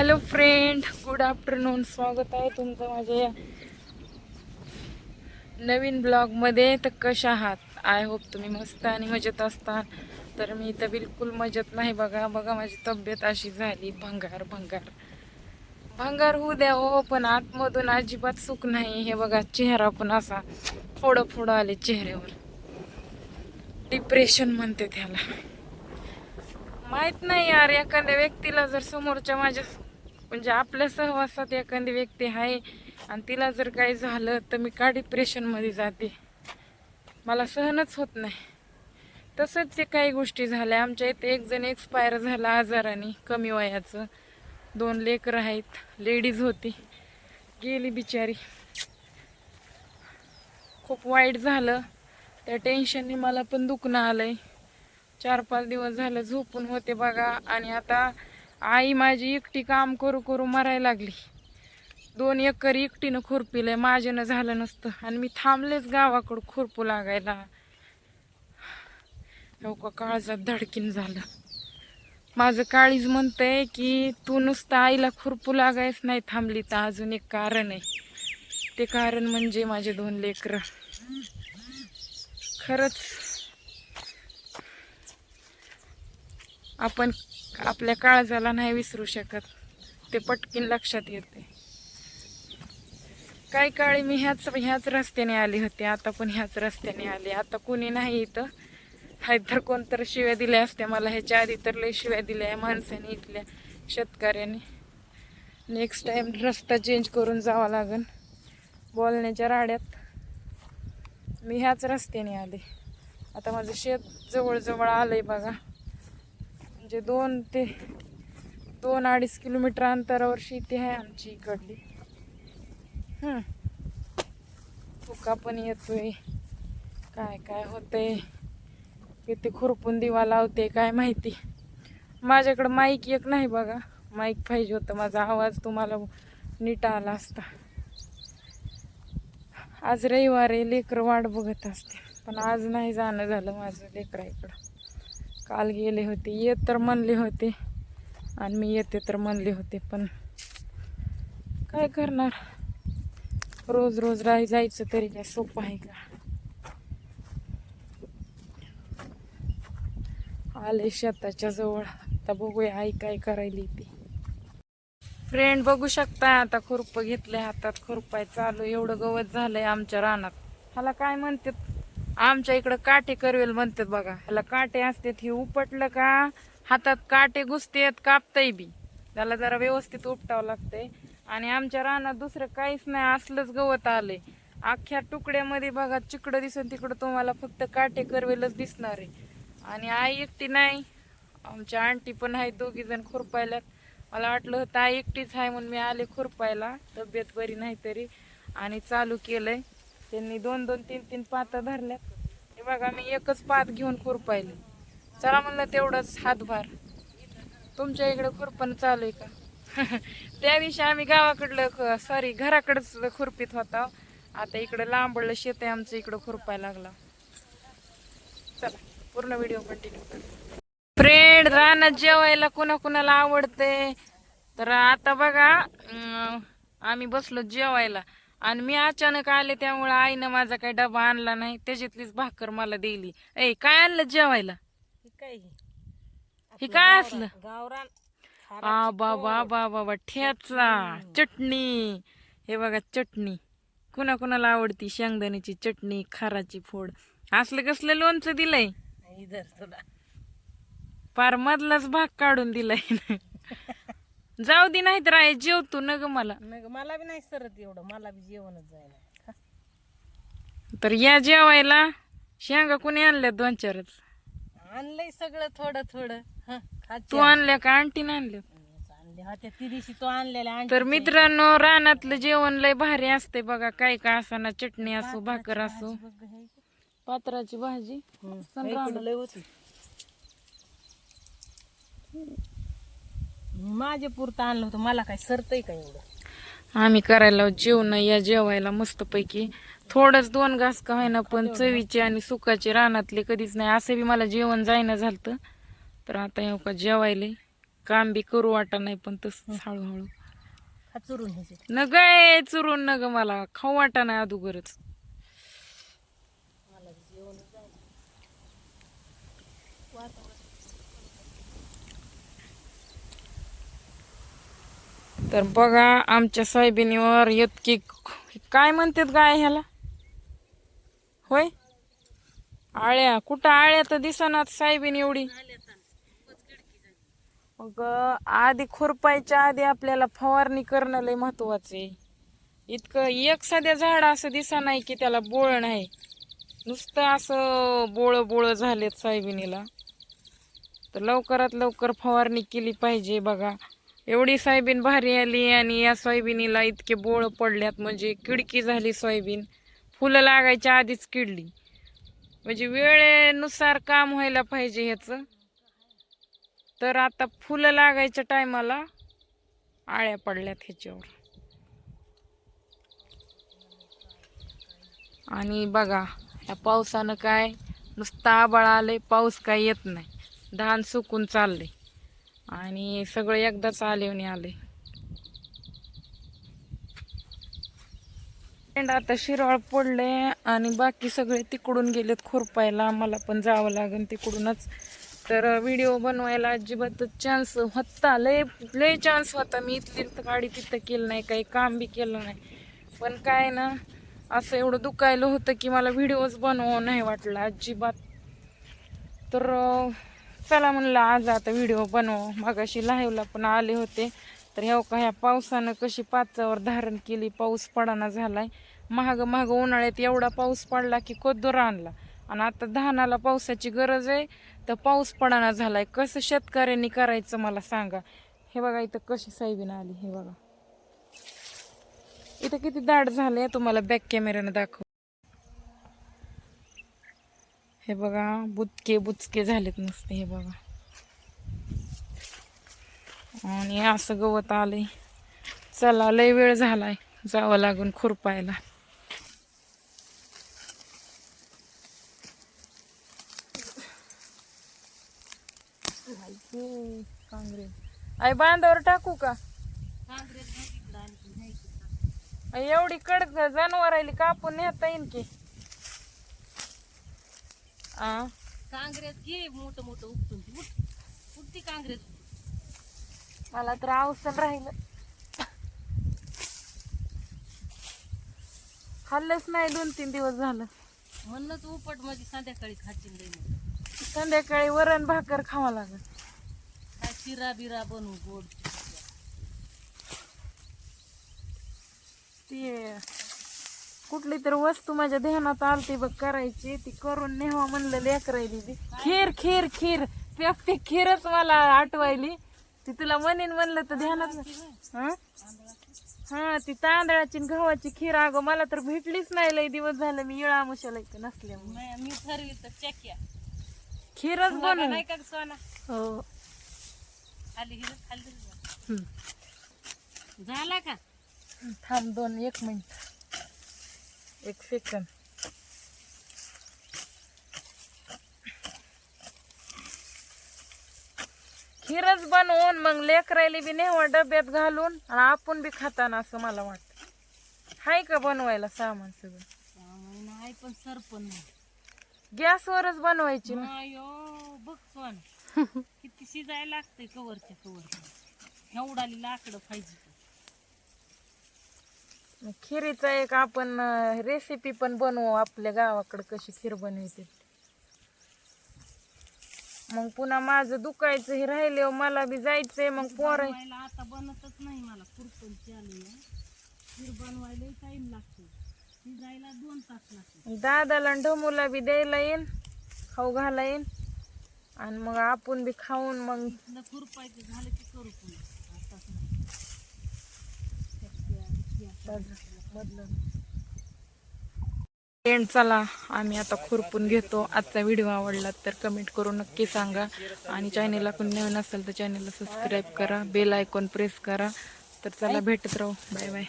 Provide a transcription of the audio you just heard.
Hello friend good afternoon स्वागत आहे तुमचं माझ्या नवीन ब्लॉगमध्ये. तर कशा आहात? आय होप तुम्ही मस्त आणि मजेत असता तर मी तर बिलकुल मजेत नाही बघा. बघा माझी तब्येत अशी झाली. भंगार भंगार. भंगार होऊ द्या हो पण आतमधून अजिबात सुख नाही. हे बघा चेहरा पण असा फोडं फोडं आले चेहऱ्यावर. डिप्रेशन म्हणते त्याला. माहीत नाही यार एखाद्या व्यक्तीला जर समोरच्या माझ्या म्हणजे आपल्या सहवासात एखादी व्यक्ती आहे आणि तिला जर काही झालं तर मी का डिप्रेशनमध्ये जाते? मला सहनच होत नाही. तसंच जे काही गोष्टी झाल्या आमच्या इथे एक जण एक्सपायर झाला आजाराने कमी वयाचं. दोन लेकरं आहेत लेडीज होती. गेली बिचारी. खूप वाईट झालं. त्या टेन्शनने मला पण दुखणं आलं आहे चार पाच दिवस झालं झोपून होते बघा. आणि आता आई माझी एकटी काम करू करू मरायला लागली. दोन एकर एकटीनं खुरपिलंय माझ्यानं झालं नसतं. आणि मी थांबलेच गावाकडं खुरपू लागायला. हो का काळजात धडकीन झालं. माझं काळीज म्हणतंय की तू नुसतं आईला खुरपू लागायच नाही थांबली तर अजून एक कारण आहे. ते कारण म्हणजे माझे दोन लेकरं. खरंच आपण आपल्या काळजाला नाही विसरू शकत. ते पटकीन लक्षात येते. काही काळी मी ह्याच ह्याच रस्त्याने आली होते. आता पण ह्याच रस्त्याने आली. आता कोणी नाही इथं. हाय तर कोणतर शिव्या दिल्या असत्या. मला ह्याच्या आधी तर लय शिव्या दिल्या. माणसाने इथल्या शेतकऱ्याने. नेक्स्ट टाईम रस्ता चेंज करून जावा लागन. बोलण्याच्या राड्यात. मी ह्याच रस्त्याने आले. आता माझं शेत जवळजवळ आलं आहे बघा. म्हणजे दोन ते दोन अडीच किलोमीटर अंतरावर शेती आहे आमची इकडली. हम्म. फुका पण येतोय. काय काय होतंय? किती खुरपून दिवा लावते काय माहिती? माझ्याकडं माईक एक नाही बघा. माईक पाहिजे होतं. माझा आवाज तुम्हाला नीट आला असता. आज रविवार आहे लेकरं वाट बघत असते पण आज नाही जाणं झालं माझं लेकरा इकडं. काल गेले होते येत तर म्हणले होते आणि मी येते तर म्हणले होते पण काय करणार? रोज रोज राही जायचं तरी काय सोपं आहे का? आले शेताच्या जवळ. आता बघूया आई काय करायली ती. फ्रेंड बघू शकता आता खुरप घेतलंय हातात खुरपाय चालू एवढं गवत झालंय आमच्या रानात. ह्याला काय म्हणतात? आमच्या इकडं काटे करवेल म्हणतात बघा. ह्याला काटे असतात हे उपटलं का हातात काटे घुसतेत कापतय बी. त्याला जरा व्यवस्थित उपटावं लागतंय. आणि आमच्या रानात दुसरं काहीच नाही असलंच गवत आलंय. अख्ख्या तुकड्यामध्ये बघा चिकडं दिसून तिकडं तुम्हाला फक्त काटे करवेलच दिसणार आहे. आणि आई एकटी नाही. आमच्या आंटी पण आहे दोघी जण खुरपायला. मला वाटलं होतं आई एकटीच आहे म्हणून मी आले खुरपायला. तब्येत बरी नाही तरी. आणि चालू केलंय. त्यांनी दोन दोन तीन तीन पातं धरल्यात. हे बघा मी एकच पात घेऊन खुरपायले. चला म्हणलं तेवढंच हातभार. तुमच्या इकडे खुरपण चालू आहे का? त्या दिवशी आम्ही गावाकडलं सॉरी घराकडंच खुरपीत होता. आता इकडं लांबडलं शेत आहे आमचं इकडं खुरपायला लागला. चला पूर्ण व्हिडिओ कंटिन्यू फ्रेंड रानात जेवायला कुणा कुणाला आवडते? तर आता बघा आम्ही बसलो जेवायला. आणि मी अचानक आले त्यामुळे आईनं माझा काही डबा आणला नाही त्याच्यातलीच भाकर मला दिली. ए काय आणलं जेवायला? काय हे? काय असलं? गावरान आ बाबा बा बाबा ठेचा. चटणी. हे बघा चटणी. कुणा कुणाला आवडती शेंगदाण्याची चटणी खाराची फोड. असलं कसलं लोणचं दिलंय? पार मधलाच भाग काढून दिलाय. जाऊ दे नाही तर आहे जेवतो न ग मला. मग मला बी नाही सरत एवढं मला बी जेवणच जायला तर या जेवायला शेंगा कोणी आणल्या दोन चारच? आणलंय सगळं थोडं थोडं. हं, खाते. तू आणल्या का? आंटीने आणल्या? आणले होत्या ती दिवशी तो आणलेला तर मित्रांनो रानातलं जेवण लय भारी असते बघा. काय का असाना चटणी असो भाकर असो. बघ हे. पात्राची भाजी. हं, इकडं. लय होती? माझे पुरतं आणलं होतं. मला काय सरतय का एवढं? आम्ही करायला जेवण या जेवायला मस्तपैकी. थोडंच दोन घास का होईना पण चवीचे आणि सुकाचे रानातले कधीच नाही. असं बी मला जेवण जायना झालतं. तर आता येऊ का जेवायले? काम बी करू वाटा नाही पण तस हळूहळू. चुरून ह्याचे न गाय चुरून न ग मला. खाऊ वाटा नाही अदुगरच मला जेवण जायचं वातावरण तर बघा आमच्या सोयाबीनीवर इतकी काय म्हणतात गाय ह्याला? होय? आळ्या. कुठं आळ्या तर दिसनात सोयाबीन एवढी. मग आधी खुरपायच्या आधी आपल्याला फवारणी करणं लय महत्त्वाचे इतकं एक साध्या झाड असं दिसा नाही की त्याला बोळ नाही. नुसतं असं बोळ बोळ झालेत सोयाबिनीला. तर लवकरात लवकर फवारणी केली पाहिजे बघा. एवढी सोयाबीन भारी आली आणि या सोयाबीनीला इतके बोळ पडल्यात म्हणजे किडकी झाली सोयाबीन. फुलं लागायच्या आधीच किडली. म्हणजे वेळेनुसार काम व्हायला पाहिजे ह्याचं. तर आता फुलं लागायच्या टायमाला आळ्या पडल्यात ह्याच्यावर. आणि बघा या पावसानं काय नुसता आबाळ आलंय पाऊस काय येत नाही. धान सुकून चाललंय. आणि सगळं एकदाच आले. आले आता शिराळ पडले आणि बाकी सगळे तिकडून गेलेत खुरपायला. मला पण जावं लागेल तिकडूनच. तर व्हिडिओ बनवायला अजिबातच चान्स होता. लय लय चान्स होता. मी इथली गाडी तिथं केलं नाही काही काम बी केलं नाही. पण काय ना असं एवढं दुखायलं होतं की मला व्हिडिओज बनवावं नाही वाटलं अजिबात. तर चला म्हणलं आज आता व्हिडिओ बनव. मगाशी लाईव्हला पण आले होते. तर ह्या का ह्या पावसानं कशी पाचावर धारण केली. पाऊस पडाना झालाय. महाग महाग उन्हाळ्यात एवढा पाऊस पडला की कोद्दूर आणला. आणि आता धानाला पावसाची गरज आहे. तर पाऊस पडाना झालाय. कसं शेतकऱ्यांनी करायचं मला सांगा. हे बघा इथं कशी साहेबीन आली. हे बघा. इथं किती दाट झालंय तुम्हाला बॅक कॅमेऱ्यानं दाखव. हे बघा बुचके बुचके झालेत नुसते हे बघा. आणि असं गवत आलंय. चला लय वेळ झालाय जावं लागून खुरपायला. आई बांधावर टाकू का? एवढी कडक जनावर आली कापून नेता येईन की. आ? काँग्रेस घे मोठं मोठं उपटून ती उठ. उठती काँग्रेस. मला तर अवसर राहिलं. खाल्लंच नाही दोन तीन दिवस झालं. म्हणूनच उपटमध्ये संध्याकाळी खाची संध्याकाळी वरण भाकर खावा लागत काय शिरा बिरा बनवू गोड ती कुठली तर वस्तू माझ्या ध्यानात आलती बघ करायची. ती करून नेवा म्हणलं लेकरायली ती खीर खीर खीर. ते ते खीरच मला आठवायली. ती तुला म्हणेन म्हणलं तर ध्यानात हं? हा ती तांदळाची गव्हाची खीर. अगं मला तर भेटलीच नाही. लय दिवस झालं मी इळा मुशाला इथं नसल्यामुळे. मी तर चक्या खीरच बनव नाही का सोना? हो. खाली खाली. हं. झाला का? थांब दोन एक मिनिट. एक सेकंद खीरच बनवून मग लेकरायली बी नेवा डब्यात घालून आणि आपण बी खाताना असं मला वाटतं. हाय का बनवायला सामान सगळं? नाही पण सरपण नाही. गॅसवरच बनवायची ना. अयो बघ सोन किती शिजायला लागतंय कवरच्या कवर एवढाली लाकडं पाहिजे. खिरीचा एक आपण रेसिपी पण बनवू आपल्या गावाकडे कशी खीर बनवते. मग पुन्हा माझं दुखायचं हे राहिले मला बी जायचंय मग पोर बनवायला आता बनतच नाही मला खुरपण चालू खीर बनवायला टाइम लागतो. शिजायला दोन तास लागतो. दादाला आणि ढमूला बी द्यायला येईन खाऊ घाला येईन आणि मग आपण बी खाऊन मग इथलं खुरपायचं झालं की करू पुन्हा आताच नाही चक्क्या, फ्रेंड चला आम्ही आता खुरपून घेतो. आजचा व्हिडिओ आवडला तर कमेंट करून नक्की सांगा. आणि चॅनेलला कोणी नवीन असेल तर चॅनेलला सबस्क्राईब करा. बेल आयकॉन प्रेस करा. तर चला भेटत राहू. Bye bye